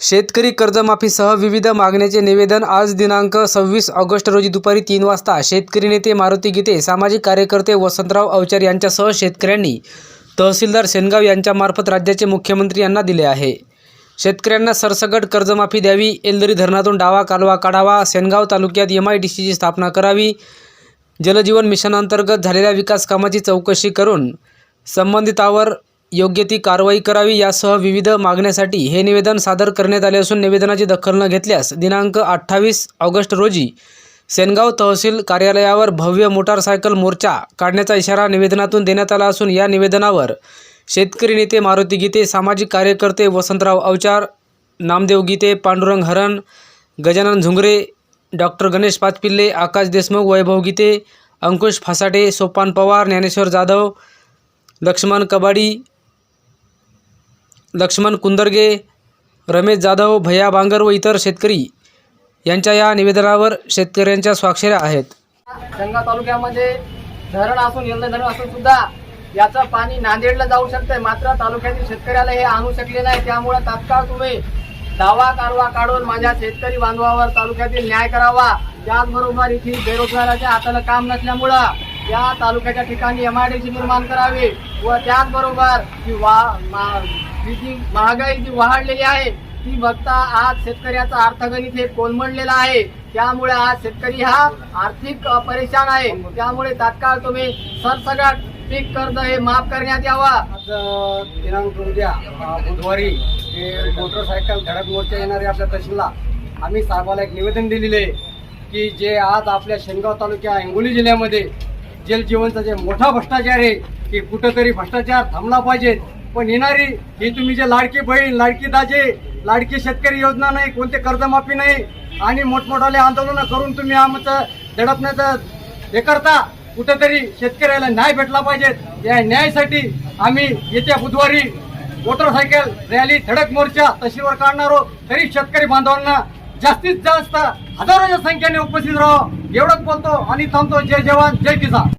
शेतकरी कर्जमाफीसह विविध मागण्याचे निवेदन आज दिनांक सव्वीस ऑगस्ट रोजी दुपारी तीन वाजता शेतकरी नेते मारुती गीते सामाजिक कार्यकर्ते वसंतराव अवचार यांच्यासह शेतकऱ्यांनी तहसीलदार सेनगाव यांच्यामार्फत राज्याचे मुख्यमंत्री यांना दिले आहे. शेतकऱ्यांना सरसगट कर्जमाफी द्यावी एलदरी धरणातून डावा कालवा काढावा सेनगाव तालुक्यात एम आय डी सीची स्थापना करावी जलजीवन मिशनांतर्गत झालेल्या विकास कामाची चौकशी करून संबंधितावर योग्य ती कारवाई करावी यासह विविध मागण्यासाठी हे निवेदन सादर करण्यात आले असून निवेदनाची दखल न घेतल्यास दिनांक अठ्ठावीस ऑगस्ट रोजी सेनगाव तहसील कार्यालयावर भव्य मोटारसायकल मोर्चा काढण्याचा इशारा निवेदनातून देण्यात आला असून या निवेदनावर शेतकरी नेते मारुती गीते सामाजिक कार्यकर्ते वसंतराव अवचार नामदेव गीते पांडुरंग हरण गजानन झुंगरे डॉक्टर गणेश पाचपिल्ले आकाश देशमुख वैभव गीते अंकुश फासाटे सोपान पवार ज्ञानेश्वर जाधव लक्ष्मण कबाडी लक्ष्मण कुंदरगे रमेश जाधव भैया बांगर व इतर शेतकरी यांच्या या निवेदनावर शेतकऱ्यांच्या स्वाक्षऱ्या आहेत. गंगा तालुक्यामध्ये धरण असून यंदा धरण असून सुद्धा याचं पाणी नांदेडला जाऊ शकतंय. मात्र तालुक्यातील शेतकऱ्याला हे आणू शकले नाही. त्यामुळे तात्काळ तुम्ही दावा कारवा काढून माझ्या शेतकरी बांधवावर तालुक्यातील न्याय करावा. त्याचबरोबर इथे बेरोजगाराच्या हाताला काम नसल्यामुळं या तालुक्याच्या ठिकाणी एमआयडीसी निर्माण करावी व त्याचबरोबर जी वा मा- जी महागाई जी वाढलेली आहे ती बघता आज शेतकऱ्याचा अर्थगणित हे कोलमडलेलं आहे. त्यामुळे आज शेतकरी हा आर्थिक परेशान आहे. त्यामुळे तात्काळ तुम्ही सरसगट पीक कर्ज हे माफ करण्यात यावा. दिनांक उद्या बुधवारी हे मोटरसायकल धडक मोर्चा येणारे आपल्या तहसीलला. आम्ही साहेबाला एक निवेदन दिलेले आहे की जे आज आपल्या शेनगाव तालुक्या हिंगोली जिल्ह्यामध्ये जलजीवनचा जे मोठा भ्रष्टाचार आहे की कुठंतरी भ्रष्टाचार थांबला पाहिजे. पण येणारी ही तुम्ही जे लाडकी बहीण लाडकी दाजे लाडकी शेतकरी योजना नाही कोणते कर्जमाफी नाही आणि मोठमोठाले आंदोलनं करून तुम्ही आमचं दडपण्याचं हे करता कुठंतरी शेतकऱ्याला न्याय भेटला पाहिजे. या न्यायासाठी आम्ही येत्या बुधवारी मोटरसायकल रॅली धडक मोर्चा तहसीलवर काढणार आहोत. तरी शेतकरी बांधवांना जास्तीत जास्त हजारोच्या संख्येने उपस्थित राहो. एवढंच बोलतो आणि थांबतो. जय जवान जय किसान.